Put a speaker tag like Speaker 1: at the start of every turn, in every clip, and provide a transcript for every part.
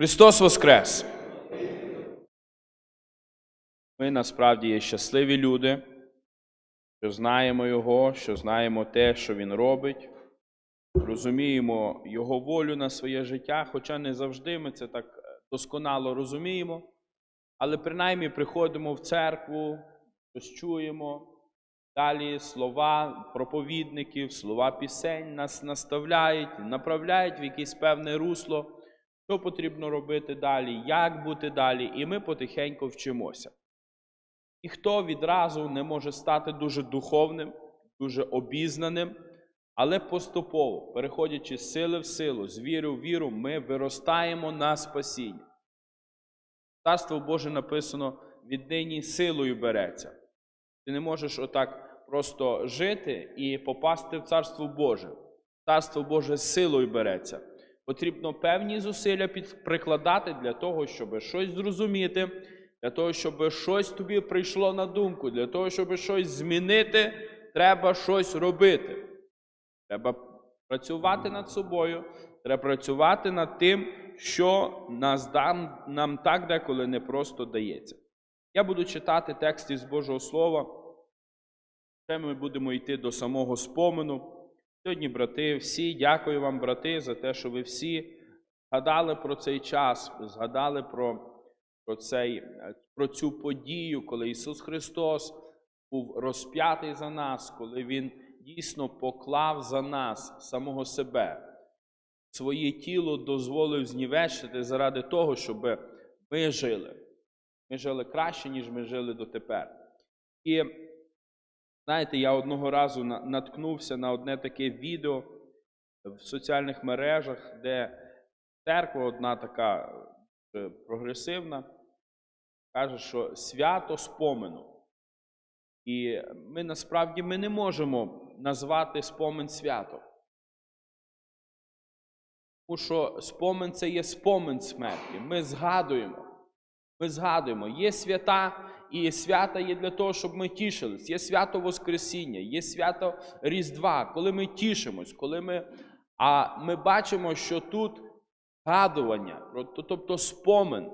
Speaker 1: Христос Воскрес! Ми насправді є щасливі люди, що знаємо Його, що знаємо те, що Він робить, розуміємо Його волю на своє життя, хоча не завжди ми це так е, досконало розуміємо, але принаймні приходимо в церкву, щось чуємо. Далі слова проповідників, слова пісень нас наставляють, направляють в якесь певне русло, що потрібно робити далі, як бути далі, і ми потихеньку вчимося. Ніхто відразу не може стати дуже духовним, дуже обізнаним, але поступово, переходячи з сили в силу, з віри в віру, ми виростаємо на спасіння. Царство Боже написано віднині силою береться. Ти не можеш отак просто жити і попасти в Царство Боже. Царство Боже силою береться. Потрібно певні зусилля прикладати для того, щоб щось зрозуміти, для того, щоб щось тобі прийшло на думку, для того, щоб щось змінити, треба щось робити. Треба працювати над собою, треба працювати над тим, що нас дам, нам так деколи не просто дається. Я буду читати текст із Божого Слова. Ми будемо йти до самого спомену. Сьогодні, брати, всі, дякую вам, брати, за те, що ви всі згадали про цей час, згадали про, про, цей, про цю подію, коли Ісус Христос був розп'ятий за нас, коли Він дійсно поклав за нас самого себе. Своє тіло дозволив знівечити заради того, щоб ми жили. Ми жили краще, ніж ми жили дотепер. І знаєте, я одного разу наткнувся на одне таке відео в соціальних мережах, де церква одна така е, прогресивна, каже, що свято спомену. І ми насправді ми не можемо назвати спомин свято. Тому що спомин це є спомин смерті. Ми згадуємо. Ми згадуємо, є свята, і свята є для того, щоб ми тішились. Є свято Воскресіння, є свято Різдва, коли ми тішимось, коли ми. А ми бачимо, що тут згадування, про- тобто спомин.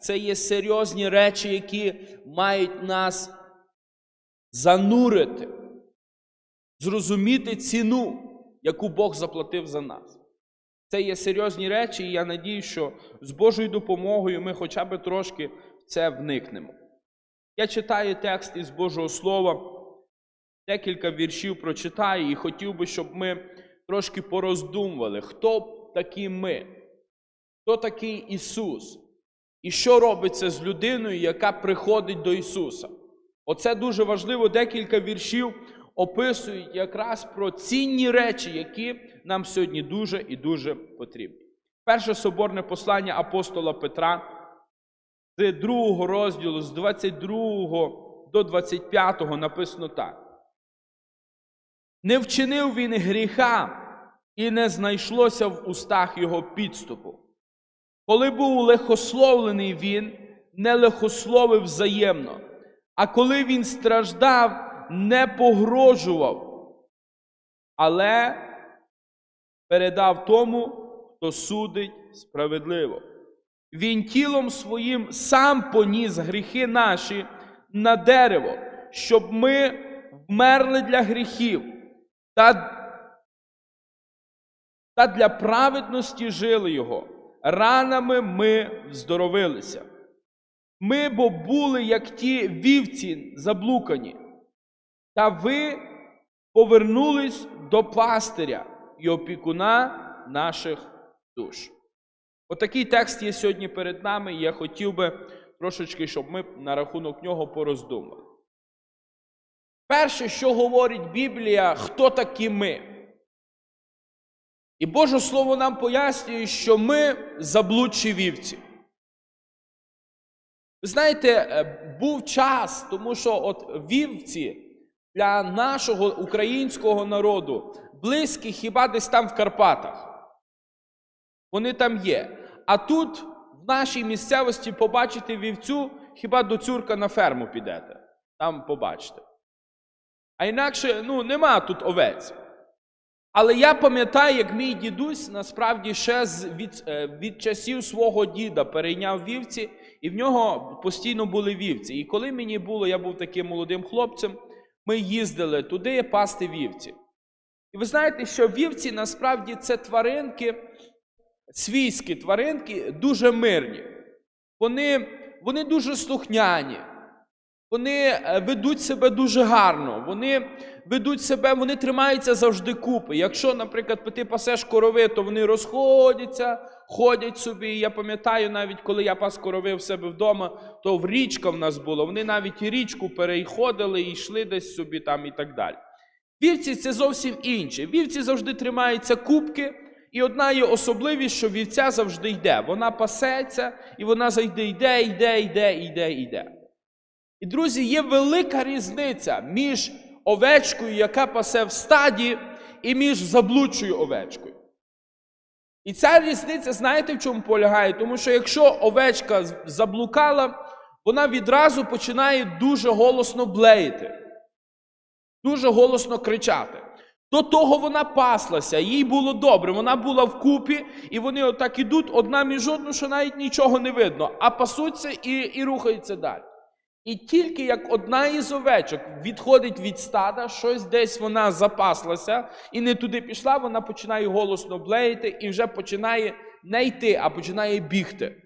Speaker 1: Це є серйозні речі, які мають нас занурити, зрозуміти ціну, яку Бог заплатив за нас. Це є серйозні речі, і я надію, що з Божою допомогою ми хоча б трошки в це вникнемо. Я читаю текст із Божого Слова, декілька віршів прочитаю, і хотів би, щоб ми трошки пороздумували, хто такі ми, хто такий Ісус, і що робиться з людиною, яка приходить до Ісуса. Оце дуже важливо, декілька віршів описують якраз про цінні речі, які нам сьогодні дуже і дуже потрібні. Перше соборне послання апостола Петра з другого розділу, з 22 до 25 написано так. Не вчинив він гріха, і не знайшлося в устах його підступу. Коли був легословлений він, не легословив взаємно, а коли він страждав, не погрожував, але передав тому, хто судить справедливо. Він тілом своїм сам поніс гріхи наші на дерево, щоб ми вмерли для гріхів та, та для праведності жили його. Ранами ми вздоровилися. Ми бо були, як ті вівці заблукані, та ви повернулись до пастиря і опікуна наших душ. Отакий текст є сьогодні перед нами, і я хотів би трошечки, щоб ми на рахунок нього пороздумали. Перше, що говорить Біблія, хто такі ми? І Боже Слово нам пояснює, що ми заблудші вівці. Ви знаєте, е, був час, тому що от вівці для нашого українського народу близькі хіба десь там в Карпатах. Вони там є. А тут, в нашій місцевості, побачити вівцю, хіба до цюрка на ферму підете. Там побачите. А інакше, ну, нема тут овець. Але я пам'ятаю, як мій дідусь насправді ще від, е, від часів свого діда перейняв вівці, і в нього постійно були вівці. І коли мені було, я був таким молодим хлопцем, ми їздили туди пасти вівці. І ви знаєте, що вівці насправді це тваринки, свійські тваринки, дуже мирні. Вони, вони дуже слухняні. Вони е, ведуть себе дуже гарно, вони ведуть себе, вони тримаються завжди купи. Якщо, наприклад, ти пасеш корови, то вони розходяться, ходять собі. Я пам'ятаю, навіть коли я пас корови в себе вдома, то в річка в нас було. Вони навіть і річку переходили і йшли десь собі там і так далі. Вівці це зовсім інше. Вівці завжди тримаються кубки, і одна є особливість, що вівця завжди йде. Вона пасеться, і вона завжди йде, йде, йде, йде, йде. І, друзі, є велика різниця між овечкою, яка пасе в стаді, і між заблудшою овечкою. І ця різниця, знаєте, в чому полягає? Тому що якщо овечка заблукала, вона відразу починає дуже голосно блеяти, дуже голосно кричати. До того вона паслася, їй було добре, вона була вкупі, і вони отак ідуть одна між одну, що навіть нічого не видно, а пасуться і, і рухаються далі. І тільки як одна із овечок відходить від стада, щось десь вона запаслася і не туди пішла, вона починає голосно блеяти і вже починає не йти, а починає бігти.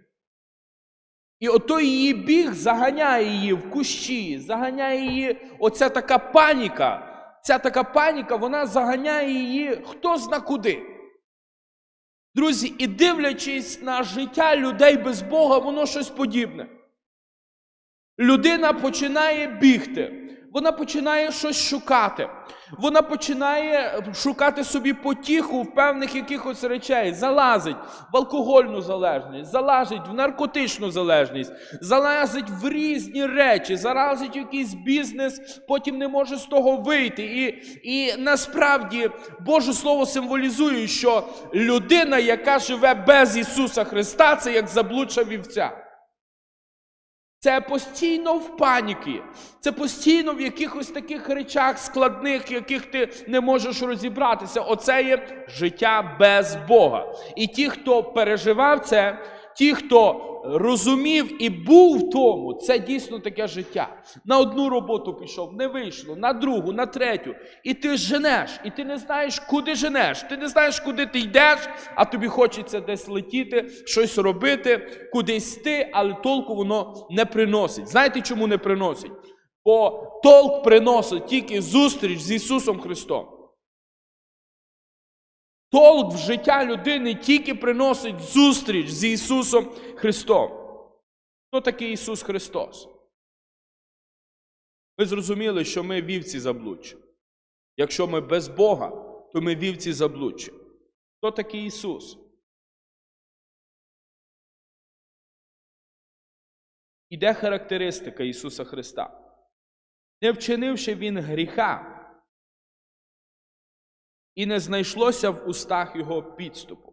Speaker 1: І ото її біг заганяє її в кущі, заганяє її оця така паніка. Ця така паніка, вона заганяє її хто зна куди. Друзі, і дивлячись на життя людей без Бога, воно щось подібне. Людина починає бігти, вона починає щось шукати. Вона починає шукати собі потіху в певних якихось речей, залазить в алкогольну залежність, залазить в наркотичну залежність, залазить в різні речі, залазить в якийсь бізнес, потім не може з того вийти. І, і насправді Боже Слово символізує, що людина, яка живе без Ісуса Христа, це як заблудша вівця. Це постійно в паніки, це постійно в якихось таких речах складних, яких ти не можеш розібратися. Оце є життя без Бога. І ті, хто переживав це, ті, хто розумів і був в тому, це дійсно таке життя. На одну роботу пішов, не вийшло, на другу, на третю. І ти женеш, і ти не знаєш, куди женеш. Ти не знаєш, куди ти йдеш, а тобі хочеться десь летіти, щось робити, кудись йти, але толку воно не приносить. Знаєте, чому не приносить? Бо толк приносить тільки зустріч з Ісусом Христом. Толк в життя людини тільки приносить зустріч з Ісусом Христом. Хто такий Ісус Христос? Ми зрозуміли, що ми вівці заблудші. Якщо ми без Бога, то ми вівці заблудші. Хто такий Ісус? Іде характеристика Ісуса Христа. Не вчинивши Він гріха, і не знайшлося в устах Його підступу.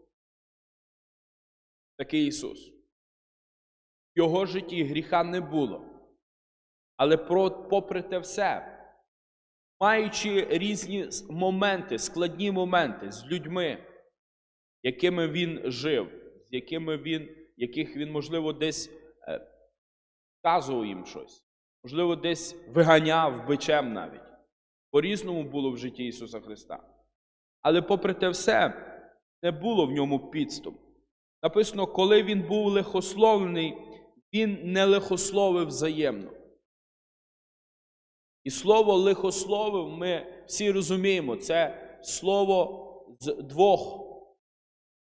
Speaker 1: Такий Ісус. В Його житті гріха не було. Але попри те все, маючи різні моменти, складні моменти з людьми, якими він жив, з якими він, яких він, можливо, десь е, вказував їм щось, можливо, десь виганяв бичем навіть. По-різному було в житті Ісуса Христа. Але попри те все, не було в ньому підступ. Написано, коли він був лихословлений, він не лихословив взаємно. І слово лихословив ми всі розуміємо, це слово з двох,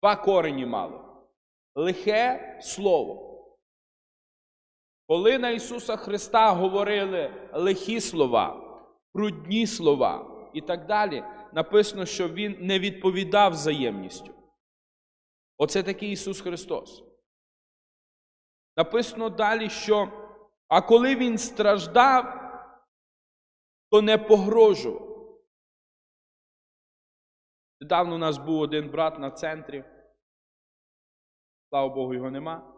Speaker 1: два корені мало. Лихе слово. Коли на Ісуса Христа говорили лихі слова, брудні слова і так далі, написано, що Він не відповідав взаємністю. Оце такий Ісус Христос. Написано далі, що а коли Він страждав, то не погрожував. Недавно у нас був один брат на центрі. Слава Богу, його нема.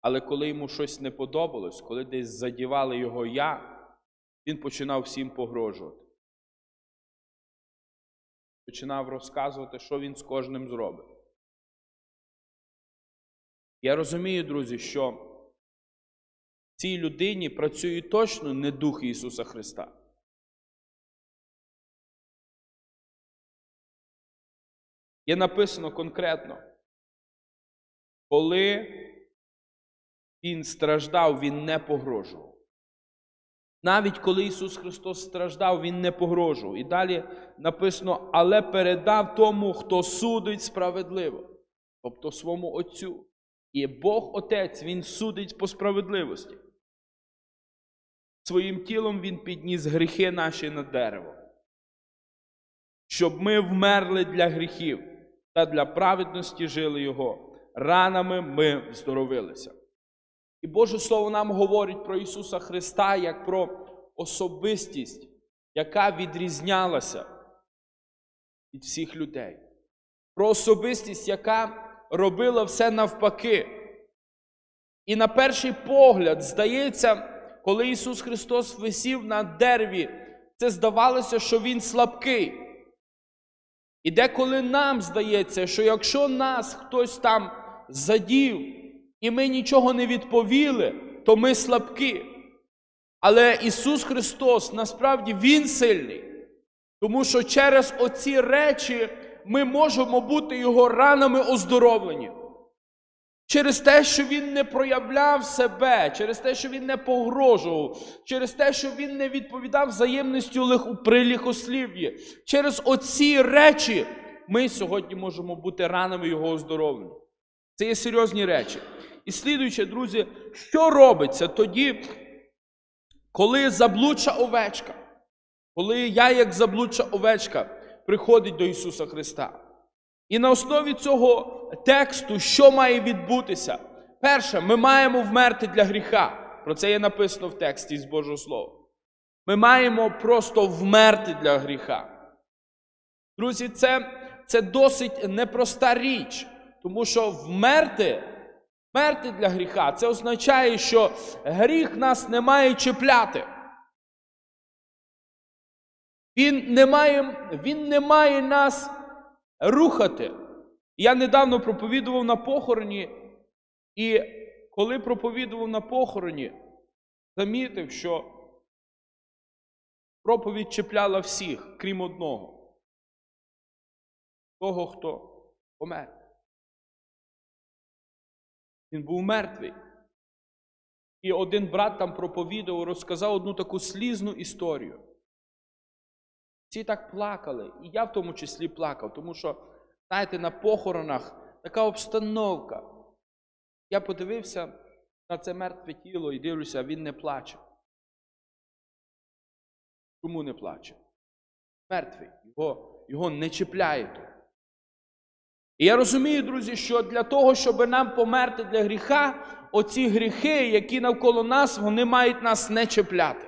Speaker 1: Але коли йому щось не подобалось, коли десь задівали його я, він починав всім погрожувати. починав розказувати, що він з кожним зробить. Я розумію, друзі, що в цій людині працює точно не Дух Ісуса Христа. Є написано конкретно, коли Він страждав, Він не погрожував. Навіть коли Ісус Христос страждав, Він не погрожував. І далі написано, але передав тому, хто судить справедливо, тобто своєму Отцю. І Бог Отець, Він судить по справедливості. Своїм тілом Він підніс гріхи наші на дерево, щоб ми вмерли для гріхів та для праведності жили Його. Ранами ми здоровилися. І Боже Слово нам говорить про Ісуса Христа як про особистість, яка відрізнялася від всіх людей. Про особистість, яка робила все навпаки. І на перший погляд, здається, коли Ісус Христос висів на дереві, це здавалося, що Він слабкий. І деколи нам здається, що якщо нас хтось там задів, і ми нічого не відповіли, то ми слабкі. Але Ісус Христос насправді Він сильний, тому що через оці речі ми можемо бути Його ранами оздоровлені. Через те, що Він не проявляв себе, через те, що Він не погрожував, через те, що Він не відповідав взаємністю лих- при лихослів'ї. Через оці речі ми сьогодні можемо бути ранами Його оздоровлення. Це є серйозні речі. І слідуюче, друзі, що робиться тоді, коли заблудша овечка, коли я, як заблудша овечка, приходить до Ісуса Христа. І на основі цього тексту, що має відбутися? Перше, ми маємо вмерти для гріха. Про це є написано в тексті з Божого Слова. Ми маємо просто вмерти для гріха. Друзі, це, це досить непроста річ, тому що вмерти, вмерти для гріха, це означає, що гріх нас не має чіпляти. Він не має, він не має нас рухати. Я недавно проповідував на похороні, і коли проповідував на похороні, замітив, що проповідь чіпляла всіх, крім одного. Того, хто помер. Він був мертвий. І один брат там проповідував, розказав одну таку слізну історію. Всі так плакали, і я в тому числі плакав, тому що, знаєте, на похоронах така обстановка. Я подивився на це мертве тіло і дивлюся, він не плаче. Чому не плаче? Мертвий, його, його не чіпляє. І я розумію, друзі, що для того, щоб нам померти для гріха, оці гріхи, які навколо нас, вони мають нас не чіпляти.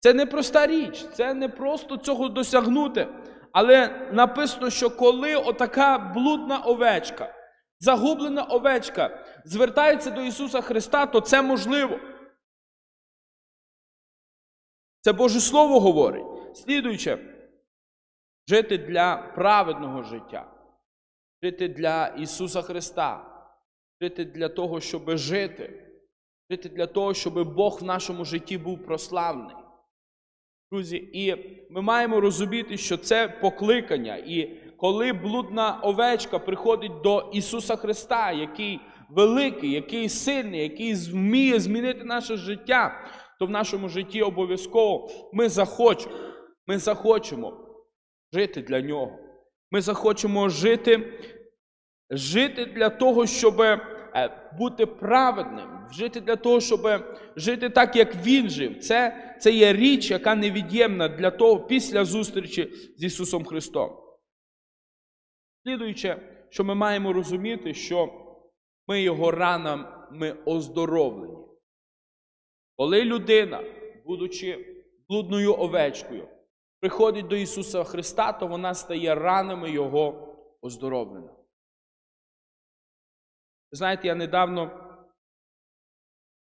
Speaker 1: Це не проста річ, це не просто цього досягнути. Але написано, що коли отака блудна овечка, загублена овечка звертається до Ісуса Христа, то це можливо. Це Боже Слово говорить. Слідуюче, жити для праведного життя, жити для Ісуса Христа, жити для того, щоб жити, жити для того, щоб Бог в нашому житті був прославлений. Друзі, і ми маємо розуміти, що це покликання. І коли блудна овечка приходить до Ісуса Христа, який великий, який сильний, який вміє змінити наше життя, то в нашому житті обов'язково ми захочемо, ми захочемо жити для нього. Ми захочемо жити, жити для того, щоб е, бути праведним, жити для того, щоб жити так, як він жив. Це, це є річ, яка невід'ємна для того після зустрічі з Ісусом Христом. Слідуюче, що ми маємо розуміти, що ми його ранами оздоровлені. Коли людина, будучи блудною овечкою, приходить до Ісуса Христа, то вона стає ранами Його оздоровлена. Знаєте, я недавно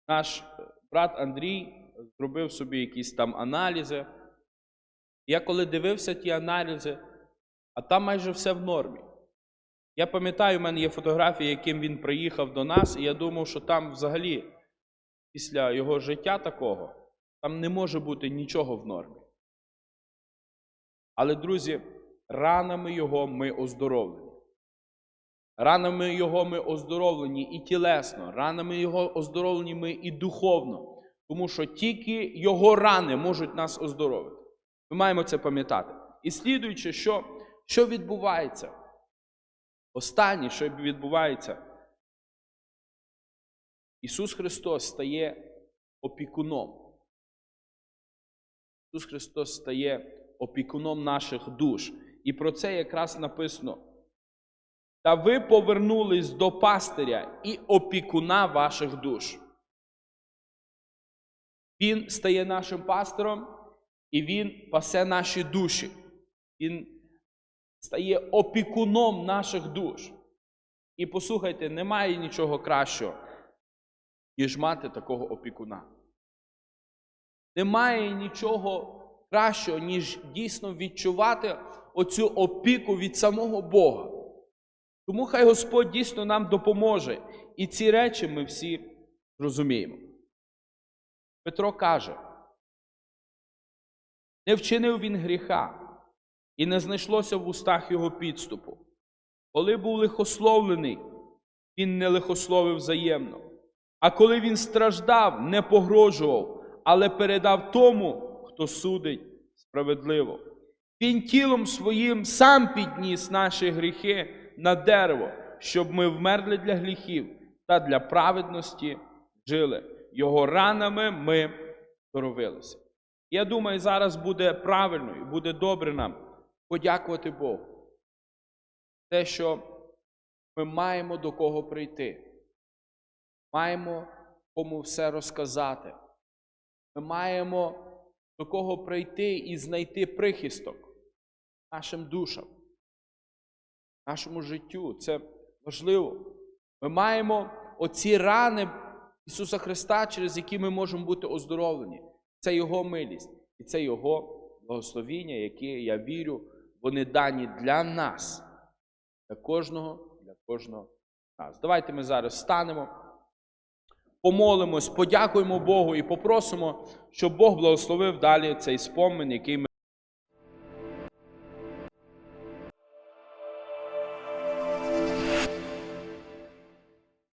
Speaker 1: наш брат Андрій зробив собі якісь там аналізи, Я коли дивився ті аналізи, а там майже все в нормі. Я пам'ятаю, в мене є фотографії, яким він приїхав до нас, і я думав, що там взагалі, після його життя такого, там не може бути нічого в нормі. Але, друзі, ранами його ми оздоровлені. Ранами його ми оздоровлені і тілесно, ранами його оздоровлені ми і духовно, тому що тільки його рани можуть нас оздоровити. Ми маємо це пам'ятати. І слідуючи, що, що відбувається? Останнє, що відбувається, Ісус Христос стає опікуном. Ісус Христос стає опікуном наших душ. І про це якраз написано. Та ви повернулись до пастиря і опікуна ваших душ. Він стає нашим пастором, і він пасе наші душі. Він стає опікуном наших душ. І послухайте, немає нічого кращого, ніж мати такого опікуна. Немає нічого кращого, ніж дійсно відчувати оцю опіку від самого Бога. Тому хай Господь дійсно нам допоможе. І ці речі ми всі розуміємо. Петро каже: не вчинив він гріха, і не знайшлося в устах його підступу. Коли був лихословлений, він не лихословив взаємно. А коли він страждав, не погрожував, але передав тому, хто судить справедливо. Він тілом своїм сам підніс наші гріхи на дерево, щоб ми вмерли для гріхів та для праведності жили. Його ранами ми здоровилися. Я думаю, зараз буде правильно і буде добре нам подякувати Богу. Те, що ми маємо до кого прийти, маємо кому все розказати. Ми маємо до кого прийти і знайти прихисток нашим душам, нашому життю. Це важливо. Ми маємо оці рани Ісуса Христа, через які ми можемо бути оздоровлені. Це Його милість і це Його благословіння, які, я вірю, вони дані для нас, для кожного, для кожного з нас. Давайте ми зараз встанемо, помолимось, подякуємо Богу і попросимо, щоб Бог благословив далі цей спомин, який ми.